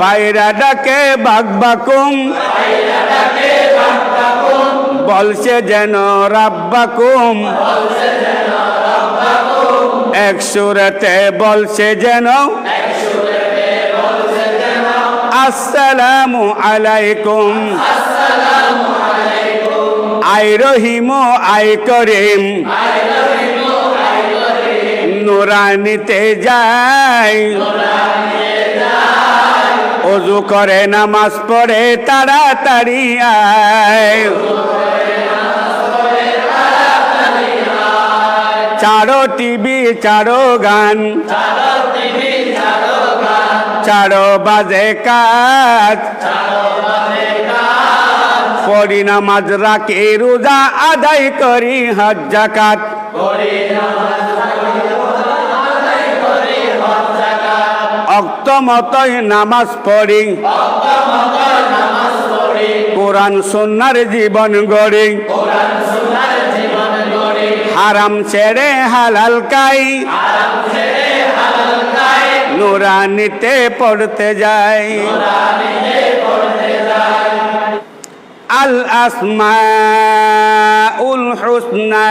পায়রা ডাকে বাগবাকুম বলছে যেন রাব্বাকুম এক সুরতে বলছে যেন আসসালামু আলাইকুম আই রহিম আই করিম নুরানিতে যাই অজু করে নামাজ পড়ে তাড়াতাড়ি চারো টিভি চারো গান চারো বাজে কাজ পড়ি নামাজ রাখি রোজা আদায় করি হজ ভক্ত মতই নামাজ পড়ি কোরআন সন্ন্যার জীবন গড়ি হারাম ছেড়ে হালাল কাই নুরানিতে পড়তে যাই আল আসমা উল হুসনা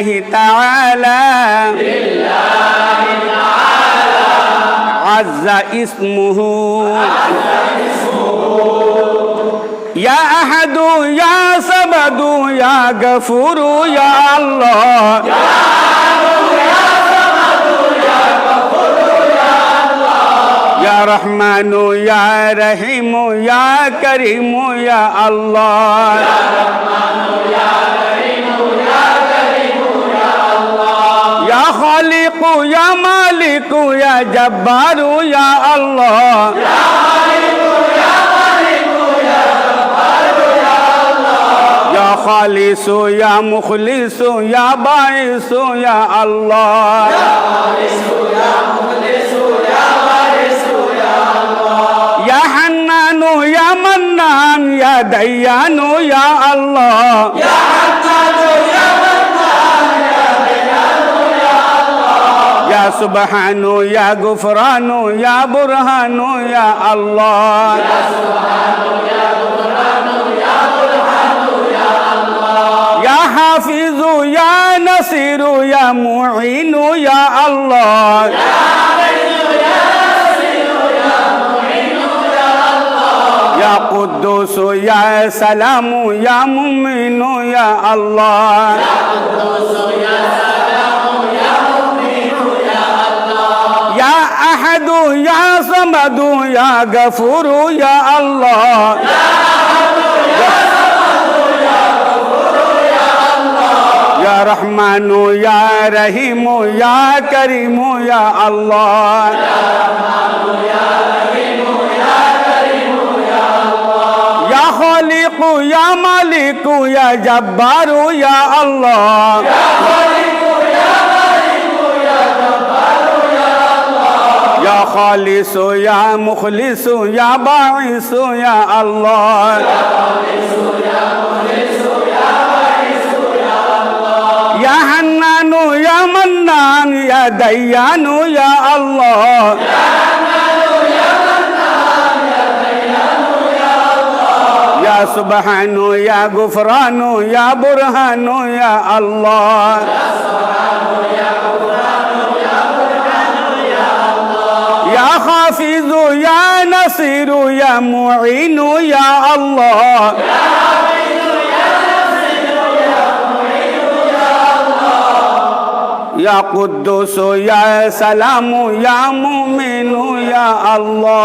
لله تعالى تعالى عز اسمه عز اسمه يا أحد يا صمد يا غفور يا الله يا أحد يا صمد يا غفور يا الله يا رحمن يا رحيم يا كريم يا الله يا رحمن يا মালিকু ইয়া মালিকু ইয়া জব্বারু ইয়া আল্লাহ ইয়া খালিসু ইয়া মুখলিসু ইয়া বাইসু ইয়া আল্লাহ ইয়া খালিসু ইয়া মুখলিসু ইয়া বাইসু ইয়া আল্লাহ ইয়া হান্নানু ইয়া মান্নান ইয়া দাইয়ানু ইয়া আল্লাহ ইয়া سبحان يا غفران يا برهان يا الله يا سبحان يا غفران يا برهان يا الله يا حافظ يا نصير يا معين يا الله يا حافظ يا نصير يا معين يا الله يا قدوس يا سلام يا مؤمن يا الله يا قدوس محمد يا غفور يا يا يا الله يا رحمن يا رحيم يا كريم يا الله يا خالق يا مالك يا جبار يا الله يا خالص يا مخلص يا باعث يا الله يا خالص يا مخلص يا باعث يا الله يا حنان يا منان يا ديان يا الله يا حنان يا منان يا ديان يا الله يا سبحان يا غفران يا برهان يا الله يا سبحان يا حافظ يا نصير يا معين يا الله يا قدوس يا سلام يا مؤمن يا الله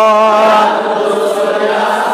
يا قدوس يا سلام